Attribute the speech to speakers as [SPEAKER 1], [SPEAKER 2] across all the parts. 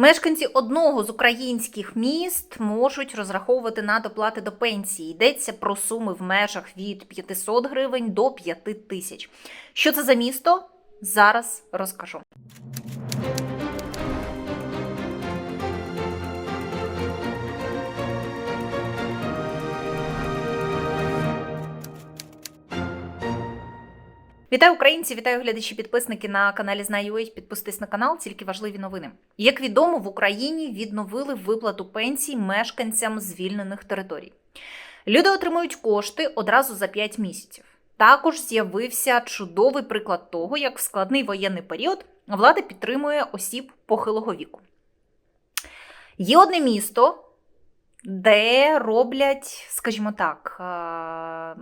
[SPEAKER 1] Мешканці одного з українських міст можуть розраховувати на доплати до пенсії. Йдеться про суми в межах від 500 гривень до 5 тисяч. Що це за місто? Зараз розкажу. Вітаю українці, вітаю глядачі, підписники на каналі Знаю.ua. Підписуйтесь на канал, тільки важливі новини. Як відомо, в Україні відновили виплату пенсій мешканцям звільнених територій. Люди отримують кошти одразу за 5 місяців. Також з'явився чудовий приклад того, як в складний воєнний період влада підтримує осіб похилого віку. Є одне місто, де роблять, скажімо так, е,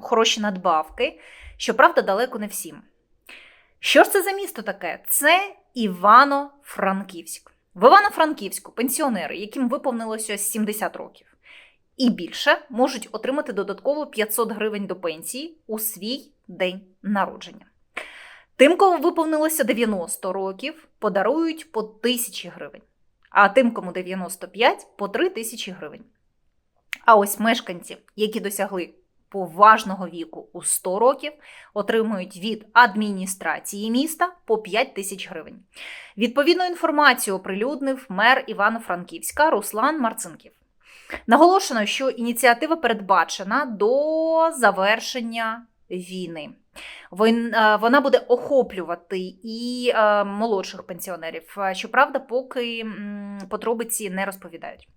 [SPEAKER 1] хороші надбавки. Щоправда, далеко не всім. Що ж це за місто таке? Це Івано-Франківськ. В Івано-Франківську пенсіонери, яким виповнилося 70 років і більше, можуть отримати додатково 500 гривень до пенсії у свій день народження. Тим, кому виповнилося 90 років, подарують по 1000 гривень, а тим, кому 95 по 3000 гривень. А ось мешканці, які досягли поважного віку у 100 років отримують від адміністрації міста по 5 тисяч гривень. Відповідну інформацію оприлюднив мер Івано-Франківська Руслан Марцинків. Наголошено, що ініціатива передбачена до завершення війни. Е, Вона буде охоплювати і е, молодших пенсіонерів. Е, Щоправда, поки подробиці не розповідають.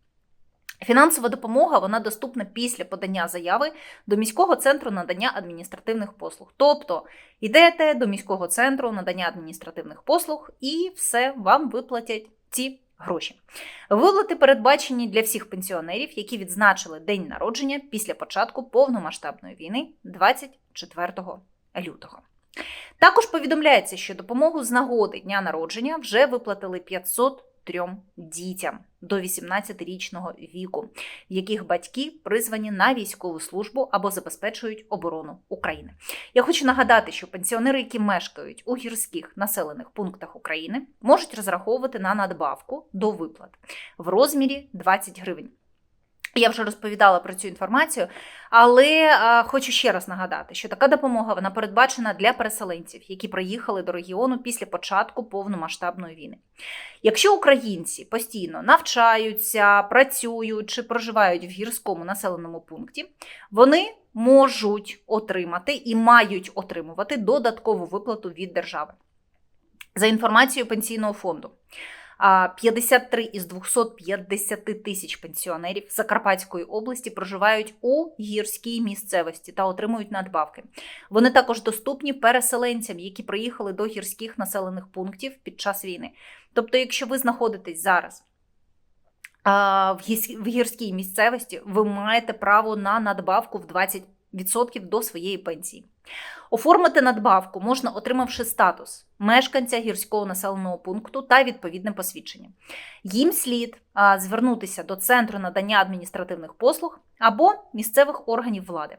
[SPEAKER 1] Фінансова допомога вона доступна після подання заяви до міського центру надання адміністративних послуг. Тобто йдете до міського центру надання адміністративних послуг і все вам виплатять ці гроші. Виплати передбачені для всіх пенсіонерів, які відзначили день народження після початку повномасштабної війни 24 лютого. Також повідомляється, що допомогу з нагоди дня народження вже виплатили 500 трьом дітям до 18-річного віку, яких батьки призвані на військову службу або забезпечують оборону України. Я хочу нагадати, що пенсіонери, які мешкають у гірських населених пунктах України, можуть розраховувати на надбавку до виплат в розмірі 20 гривень. Я вже розповідала про цю інформацію, але е, хочу ще раз нагадати, що така допомога вона передбачена для переселенців, які приїхали до регіону після початку повномасштабної війни. Якщо українці постійно навчаються, працюють чи проживають в гірському населеному пункті, вони можуть отримати і мають отримувати додаткову виплату від держави. За інформацією пенсійного фонду. А 53 із 250 тисяч пенсіонерів Закарпатської області проживають у гірській місцевості та отримують надбавки. Вони також доступні переселенцям, які приїхали до гірських населених пунктів під час війни. Тобто, якщо ви знаходитесь зараз в гірській місцевості, ви маєте право на надбавку в 20% до своєї пенсії. Оформити надбавку можна, отримавши статус мешканця гірського населеного пункту та відповідне посвідчення. Їм слід звернутися до центру надання адміністративних послуг або місцевих органів влади.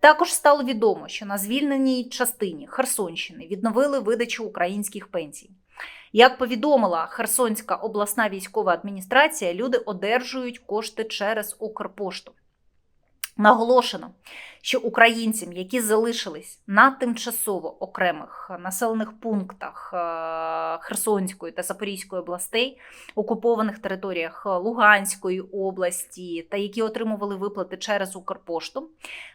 [SPEAKER 1] Також стало відомо, що на звільненій частині Херсонщини відновили видачу українських пенсій. Як повідомила Херсонська обласна військова адміністрація, люди одержують кошти через Укрпошту. Наголошено, що українцям, які залишились на тимчасово окремих населених пунктах е, Херсонської та Запорізької областей, окупованих територіях Луганської області та які отримували виплати через Укрпошту,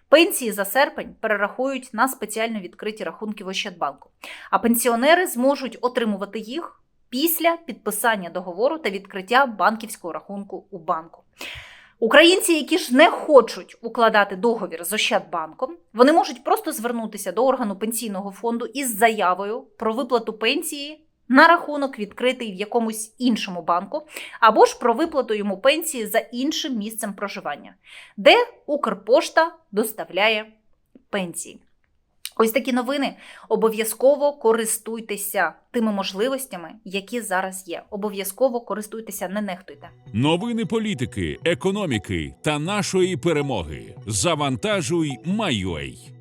[SPEAKER 1] пенсії за серпень перерахують на спеціально відкриті рахунки в Ощадбанку. А пенсіонери зможуть отримувати їх після підписання договору та відкриття банківського рахунку у банку. Українці, які ж не хочуть укладати договір з Ощадбанком, вони можуть просто звернутися до органу пенсійного фонду із заявою про виплату пенсії на рахунок, відкритий в якомусь іншому банку, або ж про виплату йому пенсії за іншим місцем проживання, де Укрпошта доставляє пенсії. Ось такі новини. Обов'язково користуйтеся тими можливостями, які зараз є. Обов'язково користуйтеся, не нехтуйте.
[SPEAKER 2] Новини політики, економіки та нашої перемоги. Завантажуй Майой.